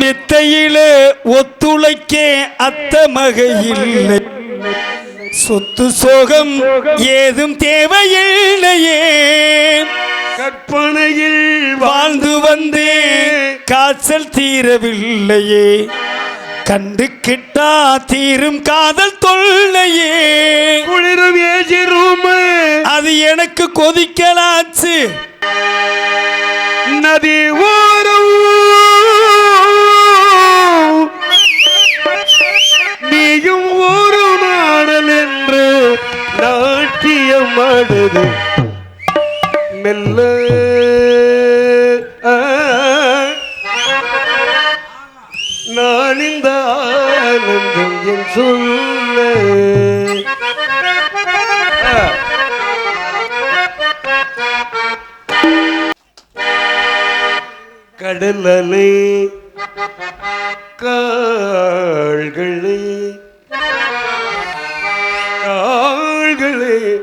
மெத்தையில ஒத்துழைக்க அத்த மகையில்லை சொத்து சோகம் ஏதும் தேவையில்லையே. கற்பனையில் வாழ்ந்து வந்தே காய்ச்சல் தீரவில்லையே. கண்டு கிட்டா தீரும் காதல் தொல்லையே. குளிரும் ஏஜி ரூம் அது எனக்கு கொதிக்கலாச்சு. நதி நாட்டியம் மெல்ல. நான் இந்த ஆனந்தம் என் சொல்ல. கடலலை கால்களே. கால்களே.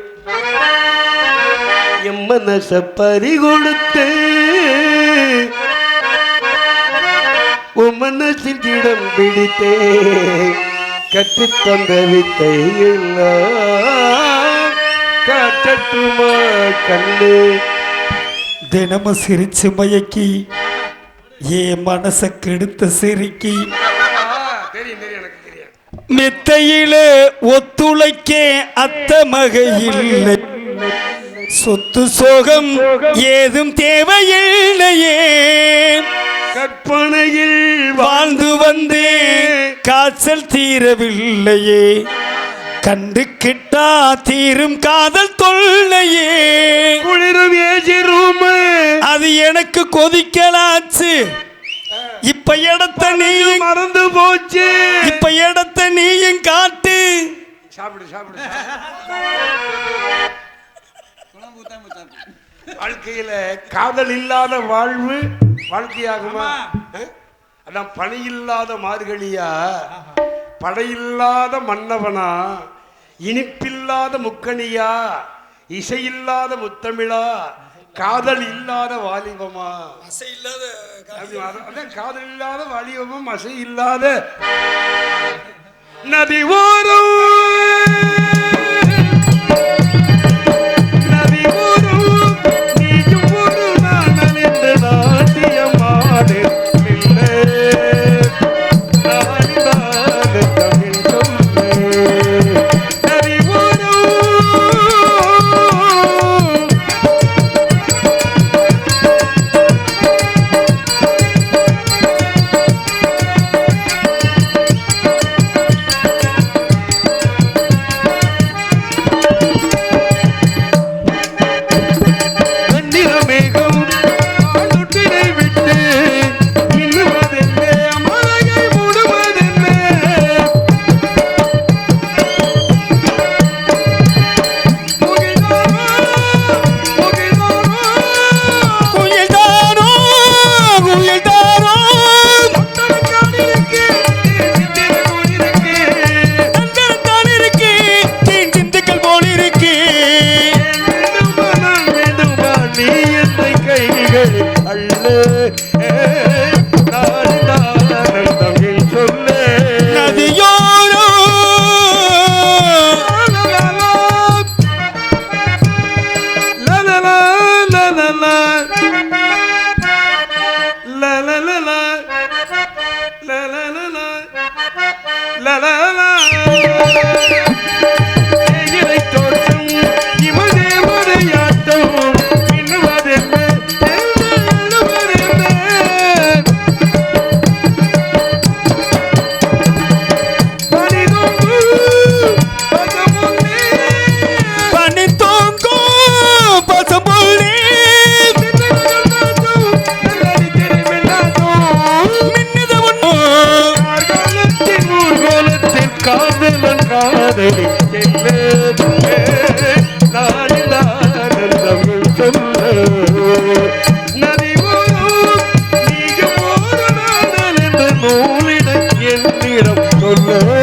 மனச பறி கொடுத்து உன் மனசில் இடம் பிடித்தே கற்றுத் தந்த வித்தை காட்டட்டுமா கண்ணே. தினமும் சிரிச்சு மயக்கி ஏன் மனச கெடுத்த சிரிக்கி. மெத்தையில ஒத்துழைக்க அத்த மகையில்லை சொத்து சோகம் ஏதும் தேவையில்லையே. கற்பனையில் வாழ்ந்து வந்தே காய்ச்சல் தீரவில்லையே. கண்டு கிட்டா தீரும் காதல் தொல்லையே. குளிரும் ஏஜி ரூம். அது எனக்கு கொதிக்கலாச்சு. இப்ப இடத்த நீ மறந்து போச்சு. இப்ப இடத்த நீயும் காட்டு. சாப்பிடு சாப்பிடு. வாழ்க்கையில காதல் இல்லாத வாழ்வு வாழ்க்கையாகுமா? அதான் பணி இல்லாத மார்கழியா? படையில்லாத மன்னவனா? இனிப்பில்லாத முக்கணியா? இசையில்லாத முத்தமிழா? காதல் இல்லாத வாலிபமா? அப்படி வர- அதான் காதல். இல்லாத வாலிபமும் அசை இல்லாத நதி அள்ள நாளிதானந்தம் என் சொல்ல நதியோரோ. பனி என்னிடம் சொல்லவே